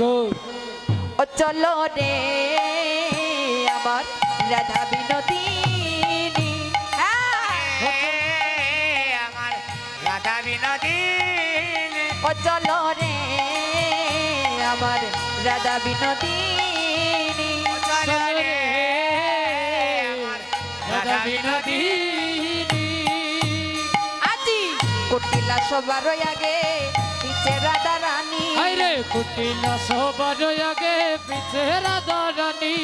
গো। ও চলো রে আমার রাধা বিনোদিনী। আমার রাধা বিনোদিনী। ও চলো রে আমার রাধা বিনোদিনী। চলো রে আমার রাধা বিনোদিনী। আজি কুটিলা সবার আগে রাধা রানী আরে কুটিলা সবার আগে পিছে রাধা রানী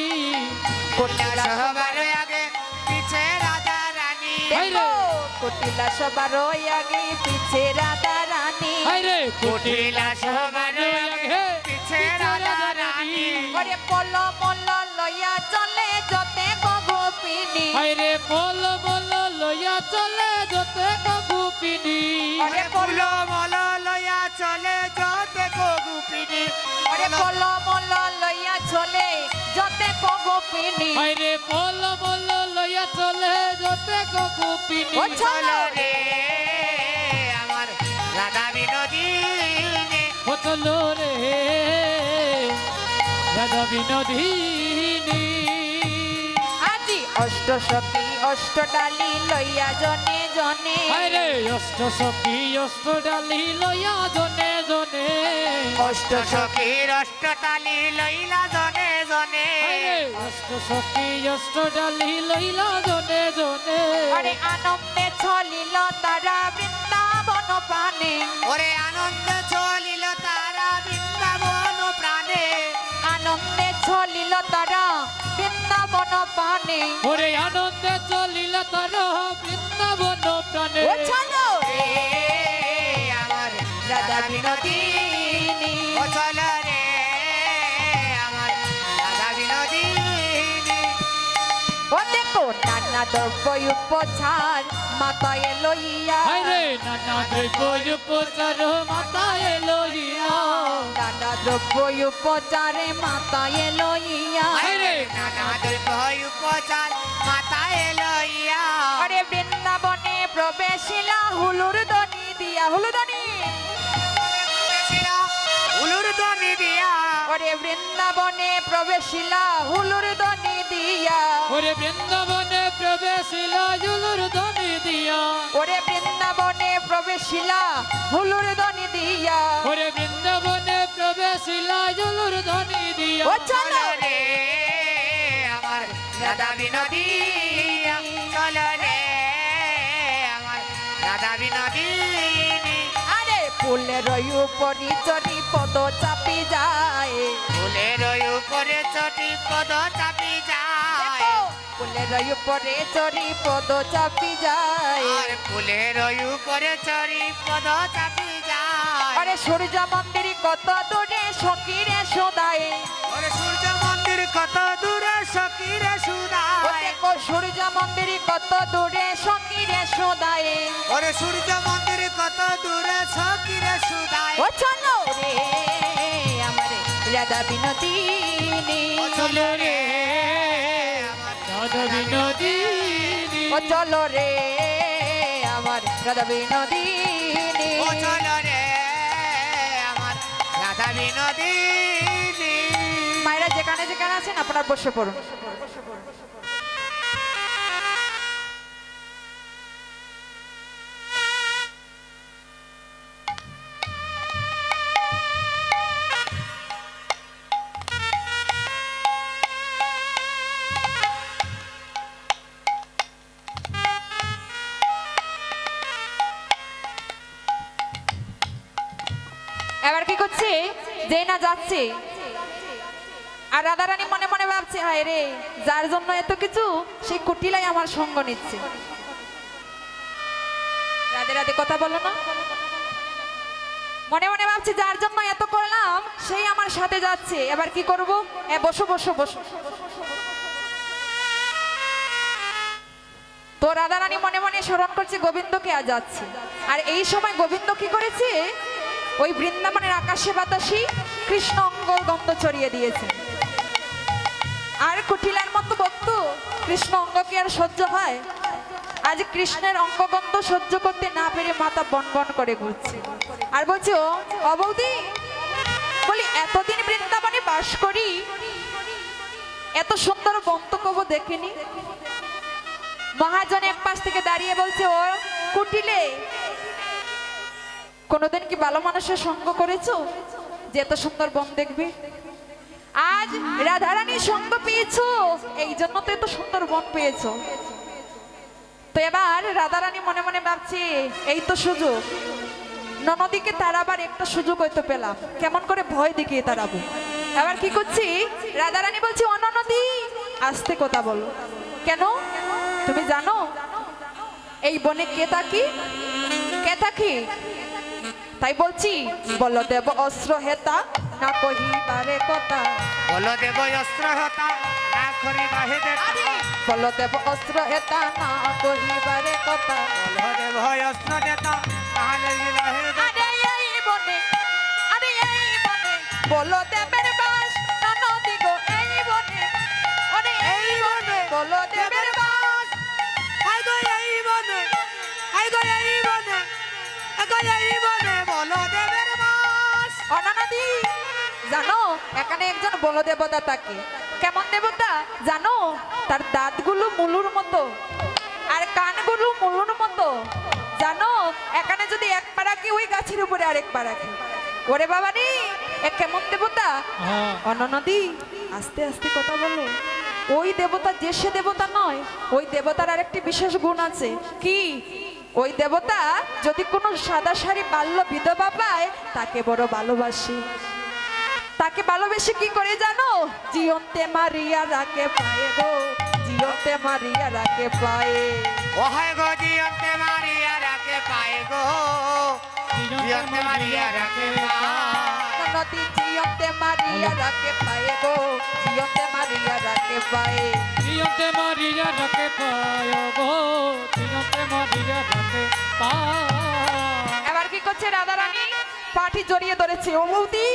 কুটিলা সবার আগে পিছে রাধা রানী দেখো কুটিলা সবার আগে পিছে রাধা রানী আরে কুটিলা সবার আগে পিছে রাধা রানী ওরে পল মল লইয়া চলে যতে গোপিনী আরে চলে যতে ওরে ওরে মল লয়া চলে যতে গোপিনী ওরে পল মল লইয়া চলে যতে গোপিনী আরে বল বল লইয়া চলে যতে কগুপিনী ও চলো চলো রে আমার রাধা বিনোদিনী। ও চলো রে রাধা বিনোদিনী। আজি অষ্ট সখী অষ্ট ডালি লইয়া জনে জনে। আরে অষ্ট সখী অষ্ট ডালি লইয়া জনে জনে। অষ্ট সখী অষ্ট ডালি লইলা জনে জনে। অষ্ট সখী অষ্ট ডালি লইলা জনে জনে। আরে আনন্দে চলিল তারা বৃন্দাবন পানে। ওরে আনন্দ চলিল আনন্দে চলিল তারা বৃন্দাবন পানে ওরে আনন্দে চলিল তারা বৃন্দাবন প্রাণে। ও চলো। রে আমার রাধা বিনোদিনী। ও চল। নানা দ্রব্য উপচার মাতায় লইয়া। আরে নানা দ্রব্য উপচার মাতায় লইয়া। নানা দ্রব্য উপচারে মাতায় লইয়া। আরে নানা দ্রব্য উপচার মাথায় লইয়া। আরে বৃন্দাবনে প্রবেশিলা হুলুর দনি দিয়া হুলুদনি উলুর ধ্বনি দিয়া। ওরে বৃন্দাবনে প্রবেশিলা হুলুর দনি দিয়া। ওরে বৃন্দাবনে প্রবেশিলা জুলুর ধ্বনি দিয়া। ওরে বৃন্দাবনে প্রবেশিলা হুলুর দনি দিয়া। ওরে বৃন্দাবনে প্রবেশিলা জুলুর ধ্বনি দিয়া। ও চলো রে আমার রাধা বিনোদিনী চল রে আমার রাধা বিনোদিনী আরে ফুলের উপরি চটি পদ চাপি যায়। ফুলের উপরে চটি পদ চাপি যায়। ফুলের উপরে চরি পদ চাপি যায়। আর ফুলের উপরে চড়ি পদ চাপি যায়। আরে সূর্য মন্দির কত দূরে সকিরে সদায়। মন্দির কত দূরে সকিরে সুদায়। দেখো সূর্য মন্দির কত দূরে সকিরে সদায়। ওরে সূর্য মন্দির কত দূরে সকিরে সুদায়। ও চলো রে আমারে রাধা বিনোদিনী। ও চল রে আমার রাধা বিনোদিনী। ও চলো রে আমার রাধা বিনোদিনী। ও চল রে আমার রাধা বিনোদিনী। যেখানে যেখানে আছেন আপনার বসে পড়ুন। এবার কি করছে? যে না যাচ্ছে আর রাধারানী মনে মনে ভাবছে, হায় রে, যার জন্য এত কিছু, সেই কুটিলাই আমার সঙ্গ নিচ্ছে। রাধে রাধে কথা বলো না। মনে মনে ভাবছি, যার জন্য এত করলাম, সেই আমার সাথে যাচ্ছে। এবার কি করব? এ, বসো বসো বসো। তো রাধারানী মনে মনে স্মরণ করছে, গোবিন্দকে আজ যাচ্ছে। আর এই সময় গোবিন্দ কি করেছে? ওই বৃন্দাবনের আকাশে বাতাসি কৃষ্ণ অঙ্গ গন্ধ ছড়িয়ে দিয়েছে। আর কুটিলার মতো বক্তু কৃষ্ণ অঙ্গ কি আর সহ্য হয়। আজ কৃষ্ণের অঙ্গগন্ধ সহ্য করতে না পেরে মাথা বন বন করে ঘুরছে। আর বলছে, ও অবৌদি বলি, এতদিন বৃন্দা বাস করি, এত সুন্দর বন্তকব দেখিনি। মহাজন এক পাশ থেকে দাঁড়িয়ে বলছে, ও, কুটিলে, কোনোদিন কি ভালো মানুষের সঙ্গ করেছ? যে এত সুন্দর বন দেখবে? আজ রাধারানীর সঙ্গ পেয়েছ? এই জন্য তো এত সুন্দর বন পেয়েছ। তো এবার রাধারানী মনে মনে ভাবছি, এই তো সুযোগ। ননদীকে তারাবার একটা সুযোগ হয়তো পেলাম। কেমন করে ভয় দেখিয়ে তারাবো এবার কি করছি? রাধারানী বলছি অননদী আস্তে কথা বলো। কেন? তুমি জানো? এই বনে কে থাকি? কে থাকি? তাই বলছি বলো দেব অস্ত্র হেতা না কহিবারে কথা। বল দেব অস্ত্র হতা না করিবাহে বলো দেব অস্ত্র হেতা না কহিবারে কথা। বল দেব অস্ত্র হেতা না বনে বলো জানো এখানে একজন বল দেবতা থাকে। কেমন দেবতা? জানো তার দাঁতগুলো মুলুর মতো আর কানগুলো মুলুর মতো। জানো এখানে যদি এক পা রাখি ওই গাছের উপরে আরেক পা রাখি ওরে বাবা রে এ কেমন দেবতা? হ্যাঁ। অননদী আস্তে আস্তে কথা বলো। ওই দেবতা যে সে দেবতা নয় ওই দেবতার আরেকটি বিশেষ গুণ আছে। কি? ওই দেবতা যদি কোনো সাদা শাড়ি বাল্য বিধবা পায় তাকে বড় ভালোবাসি। তাকে ভালোবেসে কি করে জানো? জিয়ন্তে মারিয়া রাখে পায়ে গো জিয়ন্তে মারিয়া রাখে পায়ে। ও হায় গো জিয়ন্তে মারিয়া রাখে পায় গো জিয়ন্তে মারিয়া রাখে পায় নদী জিয়ন্তে মারিয়া রাখে পায়ে গো জিয়ন্তে মারিয়া রাখে পায়ে। তিনতে মারিয়া রাখে পায় গো তিনতে মারিয়া রাখে পায় এবার কি করছে রাধারানী? পাটি জড়িয়ে ধরেছে। ও বৌদি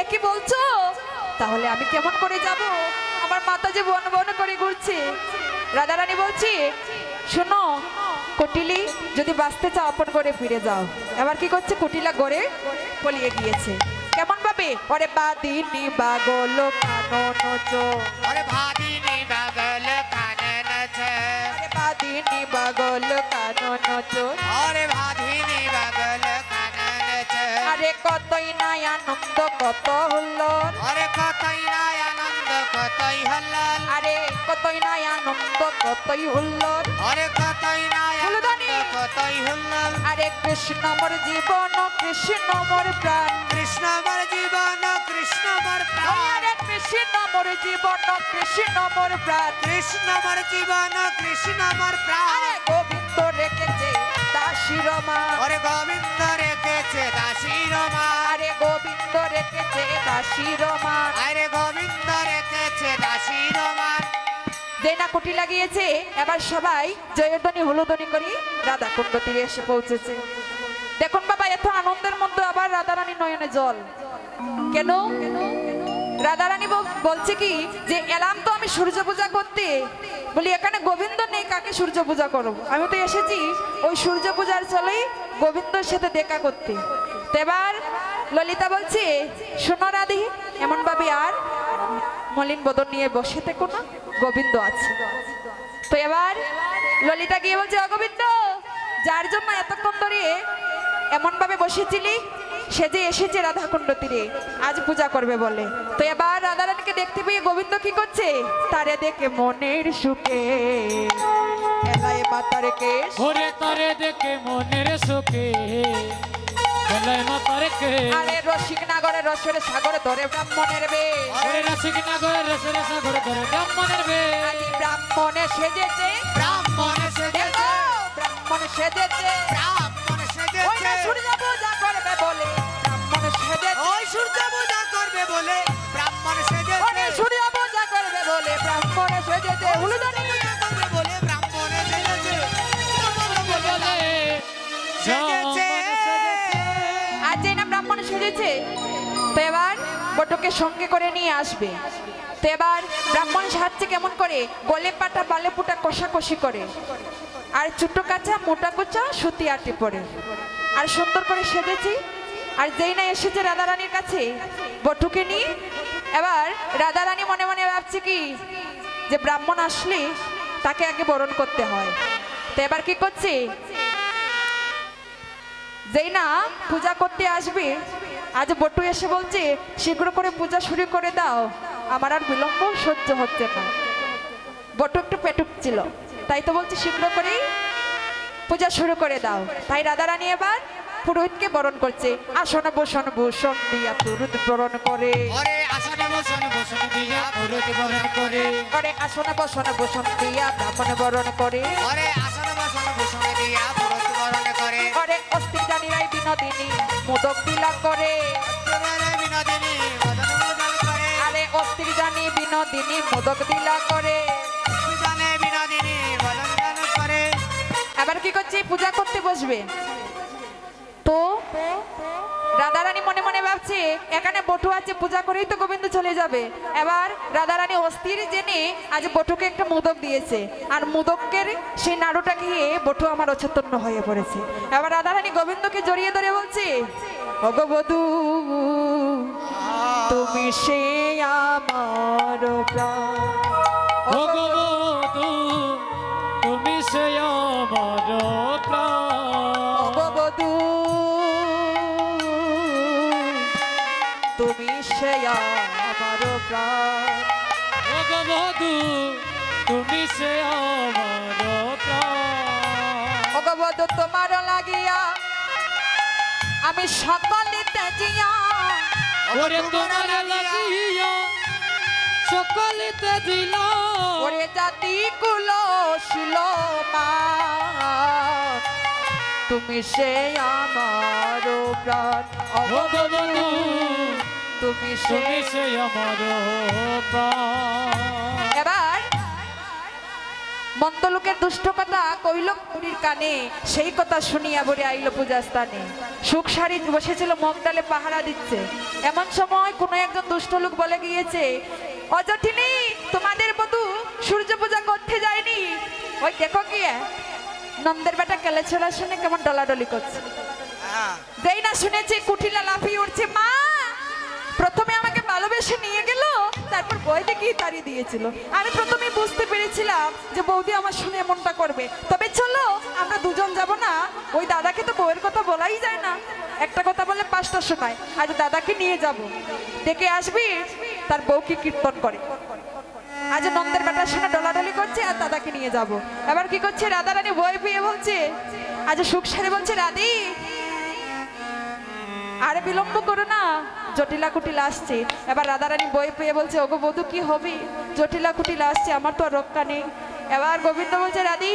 এ কি বলছো? তাহলে আমি কেমন করে যাব? আমার মাথা যে বন বন করে ঘুরছে। রাধারানী বলছি শোনো কটিলি যদি বাঁচতে চাও আপন করে ফিরে যাও। এবার কি করছে? কুটিলা গড়ে পলিয়ে গিয়েছে। কেমন ভাবে? ওরে বাদিনী বাগল কানো নচো। ওরে ভাদিনী বাগল কানন ছে ওরে বাদিনী বাগল কানো নচো। ওরে ভাদিনী বাগল আরে কতই নাই আনন্দ কত হলো। ওরে কতই নাই আনন্দ কতই হল্লাল আরে কতই নাই আনন্দ কতই হুল্লোর ওরে কতই নাই। আনন্দ কতই হল্লাল আরে কৃষ্ণ মোর জীবন কৃষ্ণ মোর প্রাণ। কৃষ্ণ মোর জীবন কৃষ্ণ মোর প্রাণ। আরে কৃষ্ণ মোর জীবন কৃষ্ণ মোর প্রাণ। কৃষ্ণ মোর জীবন কৃষ্ণ মোর প্রাণ। আরে গোবিন্দ রেখেছে দাসির মা ওরে গোবিন্দ রেখেছে দাসির মারে গোবিন্দ রেখেছে দাসির আরে গোবিন্দ রেখেছে দাসির যে না কুটি লাগিয়েছে এবার সবাই জয়ধ্বনি হলুধ্বনি করি রাধা কুণ্ড তীরে এসে পৌঁছেছে। দেখুন বাবা এত আনন্দের মধ্যে আবার রাধারানী নয়নে জল। কেন কেন? রাধারানী বলছে কি যে, এলাম তো আমি সূর্য পূজা করতে। বলি, এখানে গোবিন্দ নেই, কাকে সূর্য পূজা করব? আমি তো এসেছি ওই সূর্য পূজার চলেই গোবিন্দর সাথে দেখা করতে। তো এবার ললিতা বলছে, শোনো রাধি, এমন ভাবে আর মলিন বদন নিয়ে বসে থেকো না, গোবিন্দ আছে। তো এবার ললিতা গিয়ে বলছে অগোবিন্দ যার জন্য এতক্ষণ ধরে এমনভাবে বসেছিলি সে যে এসেছে রাধাকুণ্ড তীরে। আজ পূজা করবে বলে। তো এবার রাধারানীকে দেখতে পেয়ে গোবিন্দ কি করছে? তারে দেখে মনের সুখে। এলাই মাতার কেশ ওরে তারে দেখে মনের সুখে। বেলায় মাতার কে? আরে রসিক নাগরে রসের সাগরে ধরে ব্রাহ্মণের বেশ। ওরে রাসিক না গয়ে রেসে ধরে ব্রাহ্মণের বে ব্রাহ্মণে সেজেছে। ব্রাহ্মণ সেজেছে। ব্রাহ্মণ সেজেছে। ব্রাহ্মণ করবে বলে ব্রাহ্মণ সেজেছে। সূর্য পূজা করবে বলে ব্রাহ্মণ সেজেছে। পূজা করবে বলে ব্রাহ্মণ সেজেছে। সেজেছে। আর যে না ব্রাহ্মণ সেজেছে তো এবার বটকে সঙ্গে করে নিয়ে আসবে। তো এবার ব্রাহ্মণ সাহায্যে কেমন করে? গলে পাটা বালে পুটা কষাকষি করে। আর ছোট কাঁচা মোটা কোচা সুতি আটি পরে। আর সুন্দর করে সেজেছি। আর যেই না এসেছে রাধারানীর কাছে বটুকে নিয়ে। এবার রাধারানী মনে মনে ভাবছে কি, যে ব্রাহ্মণ আসলে তাকে আগে বরণ করতে হয়। তো এবার কি করছে? যেই না পূজা করতে আসবে, আজ বটু এসে বলছে, শীঘ্র করে পূজা শুরু করে দাও, আমার আর বিলম্ব সহ্য হচ্ছে না। বটু একটু পেটুক ছিল, তাই তো বলছি, শীঘ্র করেই পূজা শুরু করে দাও। তাই রাধারানী এবার পুরোহিতকে বরণ করছে। আসন বসন ভূষণ দিয়া পুরোহিত বরণ করে। আসনে বসন বসন দিয়া পুরুত বরণ করে। করে আসন বসন ভূষণ দিয়া ব্রাহ্মণ বরণ করে। ওরে আসনে বসন বসন দিয়া পুরুত বরণ করে। করে অস্থির জানিরাই বিনোদিনী মোদক দিলা করে। বিনোদিনী করে। আরে অস্থির জানি বিনোদিনী মোদক দিলা করে। করে। এবার কি করছি? পূজা করতে বসবে। রাধারানী মনে মনে ভাবছে, এখানে বটু আছে, পূজা করেই তো গোবিন্দ চলে যাবে। এবার রাধারানী অস্থির জেনে আজ বটুকে একটা মোদক দিয়েছে। আর মোদকের সেই নাড়ুটা খেয়ে বটু আমার অচেতন্য হয়ে পড়েছে। এবার রাধারানী গোবিন্দকে জড়িয়ে ধরে বলছে ভগবধূ তুমি সে আমার ভগবতু তুমি সে আমার তোমার লাগিয়া। আমি সকলিতে জিয়া ওরে তোমার লাগিয়া সকলিতে দিল ওরে জাতি কুল শিল তুমি সে আমার প্রাণ। ভগবতু তুমি সে তুমি সে আমার প্রাণ। এবার মন্দলোকের দুষ্ট কথা কইল পুরীর কানে সেই কথা শুনিয়া বলে আইল পূজা স্থানে সুখ সারি বসেছিল মগডালে পাহারা দিচ্ছে। এমন সময় কোনো একজন দুষ্ট লোক বলে গিয়েছে অজঠিনী তোমাদের বধু সূর্য পূজা করতে যায়নি? ওই দেখো গিয়ে নন্দের বেটা কেলে ছোড়া শুনে কেমন ডলাডলি করছে। হ্যাঁ। যেই না শুনেছি কুঠিলা লাফিয়ে উঠছে মা ভালোবেসে নিয়ে গেল, তারপর বই দেখিয়ে তাড়িয়ে দিয়েছিল। আমি প্রথমে বুঝতে পেরেছিলাম যে বৌদি আমার শুনে এমনটা করবে। তবে চলো, আমরা দুজন যাব না, ওই দাদাকে তো বউয়ের কথা বলাই যায় না। একটা কথা বললে পাঁচটা শোনায়, আজ দাদাকে নিয়ে যাব। ডেকে আসবি, তার বউকে কীর্তন করে। আজ নন্দের বেটা শুনে ডলাডলি করছে, আর দাদাকে নিয়ে যাব। এবার কি করছে রাধা রানী বই পেয়ে বলছে, আজ সুখ সারে বলছে, রাধি আরে বিলম্ব করো না। জটিলা কুটিলা আসছে। এবার রাধারানী বই পেয়ে বলছে ওগো বধু কি হবে? জটিলা কুটিলা আসছে আমার তো আর রক্ষা নেই। এবার গোবিন্দ বলছে রাধি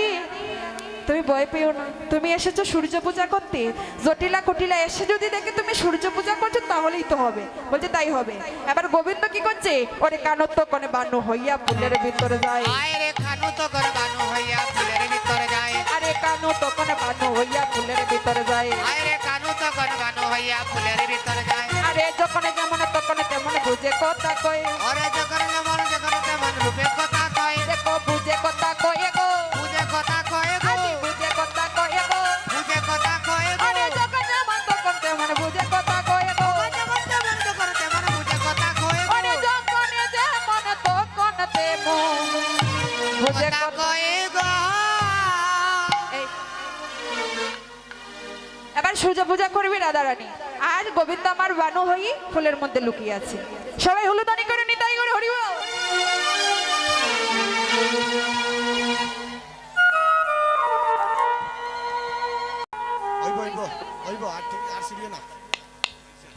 তুমি ভয় পেও না। তুমি এসেছ সূর্য পূজা করতে। জটিলা কুটিলা এসে যদি দেখে তুমি সূর্য পূজা করছ তাহলেই তো হবে। বলছে তাই হবে। এবার গোবিন্দ কি করছে? ওরে কানত্ব কনে বানু হইয়া ফুলের ভিতরে যায়। আয় রে খানু তো করে বানু হইয়া ফুলের ভিতরে যায়। আরে কানু তখন বানু হইয়া ফুলের ভিতরে যায়। আয় রে কানু বানু হইয়া ফুলের ভিতরে যায়। আরে যখন যেমন তখন তেমন বুঝে কথা কয়। ওরে পূজা করবি রাধারানী। আর গোবিন্দ আমার বানু হই ফুলের মধ্যে লুকিয়ে আছে। সবাই হলুদানি করে নিতাই করে হরিব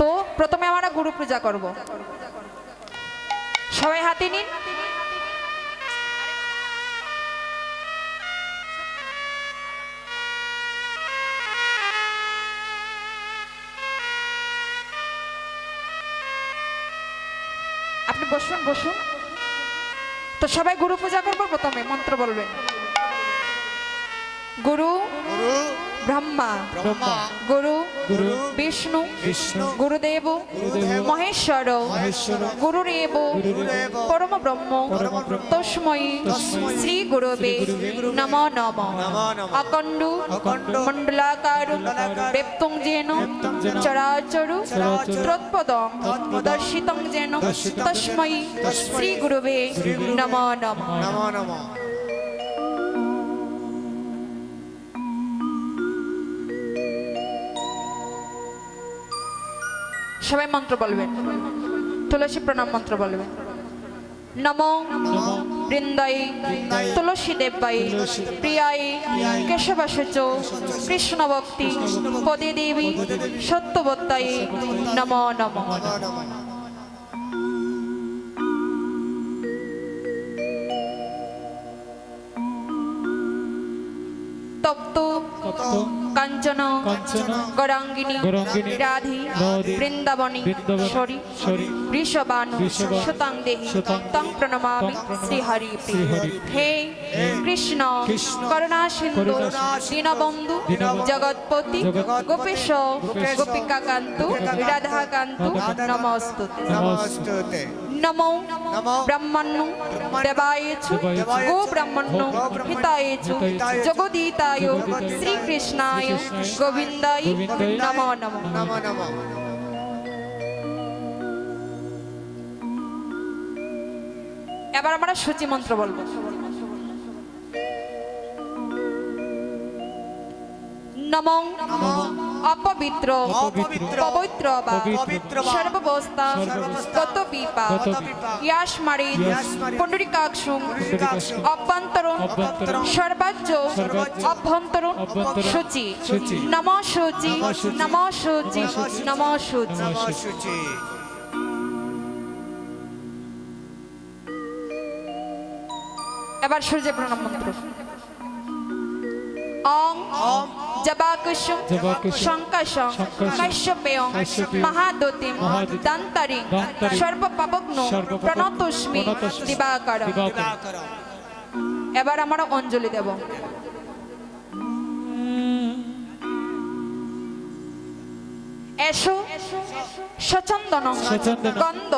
তো প্রথমে আমরা গুরু পূজা করব। সবাই হাতে নিন। আপনি বসুন বসুন। তো সবাই গুরু পূজা করব? প্রথমে মন্ত্র বলবেন। গুরু গুরু ব্রহ্মা গুরু বিষ্ণু গুরুদেব মহেশ্বর গুরুরেব পরম ব্রহ্ম পরমব্রহ্ম তস্মৈ তস্মৈ শ্রী গুরুবে নমো নম। অখণ্ড মণ্ডলাকার মণ্ডলাকার যেন চরাচর ত্রৎপদং দর্শিতং যেন দর্শিতং যেন তস্মৈ তস্মৈ শ্রী গুরুবে শ্রী গুরুবে নমো নম। নমো নমঃ। সবাই মন্ত্র বলবেন। তুলসী প্রণাম মন্ত্র বলবেন। নমো বৃন্দাই তুলসী দেবাই প্রিয়াই কেশবাসুচ কৃষ্ণ ভক্তি পদে দেবী সত্যবত্তাই নম নম। কাঞ্চন কাঞ্চন গরাঙ্গিনী গরাঙ্গিনী রাধি রাধি বৃন্দাবনী বৃন্দাবনী সরি সরি ঋষবানু ঋষবানু সুতাং দেহি সুতাং তং প্রণমামি তং শ্রীহরি শ্রীহরি হে কৃষ্ণ কৃষ্ণ করুণা সিন্ধু দীনবন্ধু জগৎপতি গোপেশ গোপিকাকান্ত রাধাকান্ত নমস্তুতে। নমস্তুতে। হিতায়েছ হিতায়েচ জগদীতায় জগদীতায় শ্রীকৃষ্ণায় কৃষ্ণায় গোবিন্দায় গোবিন্দায় নমো নমো নমো নমঃ এবার আমরা সূচি মন্ত্র বলব নমো। অপবিত্র। অপবিত্র। পবিত্র বা। সর্ববস্থা। গত বিপা ইয়াস মারি ইয়াসমারি। পুণ্ডরিকাক্ষম। অভ্যন্তরণ। সর্বাজ্য। অভ্যন্তরণ। সূচি। নম সূচি। নমঃ শুচি নম সূচি নম সূচি নমঃ নমঃ শুচি এবার সূর্য প্রণাম মন্ত্র অং। জবাকুসুম শঙ্কাশং কাশ্যপেয়ং মহাদতিম দন্তারিং সর্বপাপগ্ন প্রণতস্মি। দিবাকর এবার আমরা অঞ্জলি দেব এসো সচন্দন গন্ধ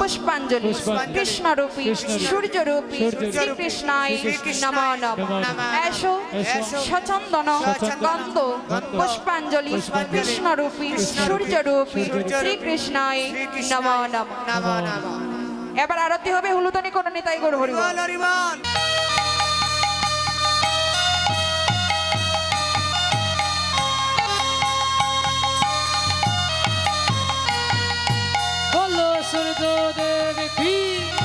পুষ্পাঞ্জলি কৃষ্ণরূপী সূর্যরূপী শ্রীকৃষ্ণায় নমঃ নমঃ। এসো সচন্দন গন্ধ পুষ্পাঞ্জলি কৃষ্ণরূপী সূর্যরূপী শ্রীকৃষ্ণায় নমঃ নমঃ এবার আরতি হবে হুলুতনি কোন নিতাই গৌর হরি বল। হরিবল হরিবল বলো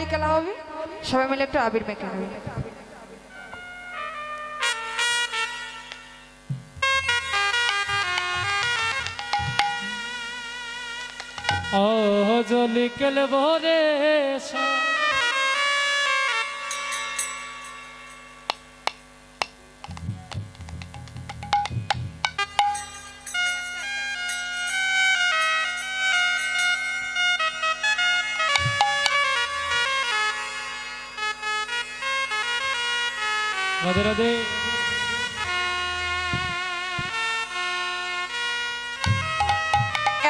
হোলি খেলা হবে? সবাই মিলে একটু আবির মেখে নেবে। ও জলি খেলব রে সা- রাধে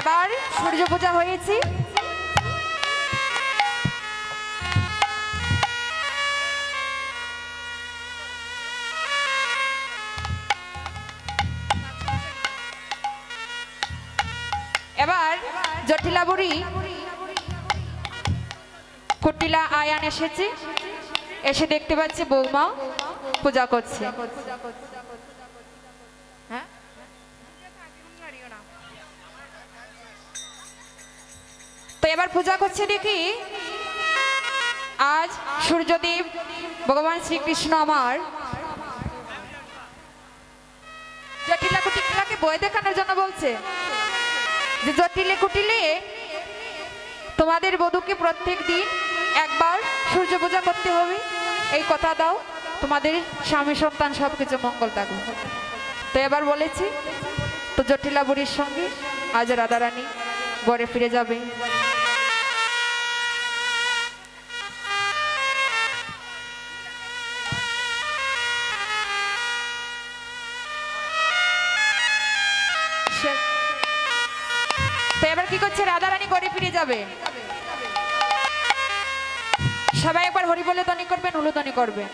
এবার সূর্য পূজা হয়েছে। এবার জটিলা বুড়ি কুটিলা আয়ান এসেছে। এসে দেখতে পাচ্ছি বৌমা। পূজা করছে। হ্যাঁ? তো এবার পূজা করছে দেখি। আজ সূর্যদেব ভগবান শ্রীকৃষ্ণ আমার জটিলা কুটিলাকে বই দেখানোর জন্য বলছে। যে জটিলে কুটিলে তোমাদের বধূকে প্রত্যেক দিন একবার সূর্য পূজা করতে হবে। এই কথা দাও। তোমাদের স্বামী, সন্তান সব কিছু মঙ্গল থাকবে তো এবার বলেছি, তো জটিলা বুড়ির সঙ্গে আজ রাধারানী ঘরে ফিরে যাবে। তো এবার কি করছে? রাধারানী ঘরে ফিরে যাবে। সবাই একবার হরি বলে ধ্বনি করবেন উলুধ্বনি করবেন।